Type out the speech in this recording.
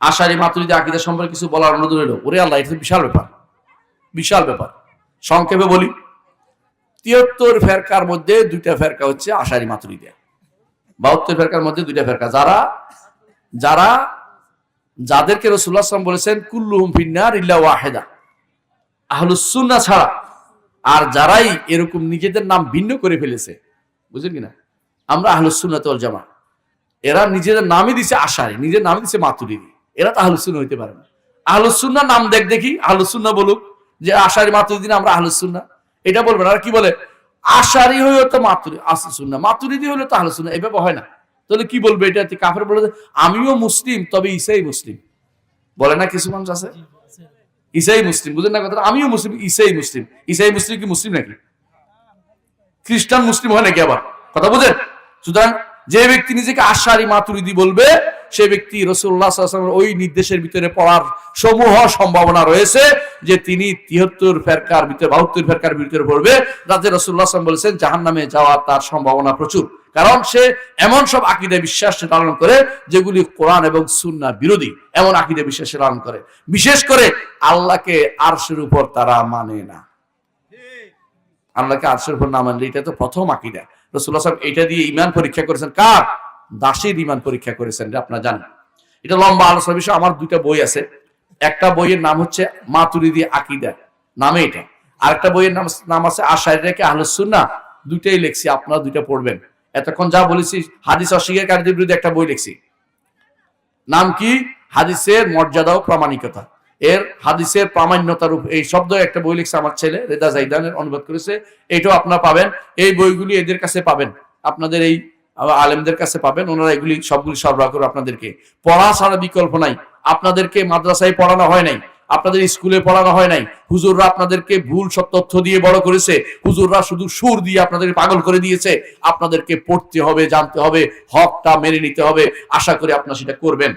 আশারি মাতুরিদি আকিদা সম্পর্কে কিছু বলার অনুরোধ রইল। ওরে আল্লাহ, এটা বিশাল ব্যাপার। বিশাল ব্যাপার। সংক্ষেপে বলি, তিয়াত্তর ফেরকার মধ্যে দুইটা ফেরকা হচ্ছে আশারি মাতুরিদিয়া বাহাত্তর ফেরকার মধ্যে দুইটা ফেরকা। যারা যারা, যাদেরকে রসুল্লাহ আসলাম বলেছেন, কুল্লুহুম ফিন্নার ইল্লা ওয়াহেদা। আহলুসুন্না ছাড়া। আর যারাই এরকম নিজেদের নাম ভিন্ন করে ফেলেছে, বুঝলেন কিনা? আমরা আহলুসুন্নাত জামা এরা নিজেদের নামই দিছে আশারি, নিজের নামই দিছে মাতুরিদি। এরা তো আহলুসুন্না হইতে পারে না। আহলুসুন্না নাম দেখ দেখি আহলুসুন্না বলুক যে আশারি মাতুরিদি না আমরা আহলুসুন্না এটা বলবেন, আর কি বলে? আশারি হইও তো মাতুরি আসুন্না মাতুরিদি হলে তো আহলুসুন্না এভাবে হয় না। তাহলে কি বলবে এটা? কাফের বলে আমিও মুসলিম, তবে ইসাই মুসলিম। বলে না কিছু মানুষ আছে? ইসাই মুসলিম, বুঝেন না কথা আমিও মুসলিম ইসাই মুসলিম। ইসাই মুসলিম কি মুসলিম নাকি? খ্রিস্টান মুসলিম হয় নাকি আবার? কথা বুঝেন? সুতরাং যে ব্যক্তি নিজেকে আশারি মাতুরিদি বলবে সে ব্যক্তি রসুল্লাহ সাল্লাল্লাহু ওই নির্দেশের ভিতরে পড়ার সমূহ সম্ভাবনা রয়েছে যে তিনি তিহত্তর ফেরকার ভিতরে, বাহাত্তর ফেরকার ভিতরে পড়বে। রাতে রসুল্লাহ সাল্লাম বলেছেন জাহান নামে যাওয়ার তার সম্ভাবনা প্রচুর। কারণ সে এমন সব আকিদে বিশ্বাস পালন করে যেগুলি কোরআন এবং সুন্নাহ বিরোধী। এমন আকিদে বিশ্বাস পালন করে। বিশেষ করে আল্লাহকে আরশের উপর তারা মানে না। আল্লাহকে আরশের উপর না মানলে এটা তো প্রথম আকিদা। রসুল্লাহ সাহেব এটা দিয়ে ইমান পরীক্ষা করেছেন কার? দাসের ইমান পরীক্ষা করেছেন আপনারা জানেন। এটা লম্বা আলোচনা বিষয়, আমার দুইটা বই আছে। একটা বইয়ের নাম হচ্ছে মাতুরিদি আকিদা, নামে এটা। আরেকটা বইয়ের নাম নাম আছে আশায় রেখে আহলুসুন্না দুইটাই লিখছি, আপনারা দুইটা পড়বেন। এতক্ষণ যা বলেছি, হাদিস অস্বীকারীদের বিরুদ্ধে একটা বই লিখছি। নাম কি? হাদিসের মর্যাদা ও প্রামাণিকতা। এর হাদিসের প্রামাণ্যতার এই শব্দ একটা বই লিখছে আমার ছেলে, রেদা জাইদানের অনুবাদ করেছে। এটাও আপনারা পাবেন। এই বইগুলি এদের কাছে পাবেন। আপনাদের এই আলেমদের কাছে পাবেন, ওনারা এগুলি সবগুলি সরবরাহ করবে আপনাদেরকে। পড়া ছাড়া বিকল্প নাই। আপনাদেরকে মাদ্রাসায় পড়ানো হয় নাই, আপনাদের স্কুলে পড়ানো হয় নাই। হুজুররা আপনাদেরকে ভুল সব তথ্য দিয়ে বড় করেছে। হুজুররা শুধু সুর দিয়ে আপনাদের পাগল করে দিয়েছে। আপনাদেরকে পড়তে হবে, জানতে হবে, হকটা মেনে নিতে হবে। আশা করি আপনারা সেটা করবেন।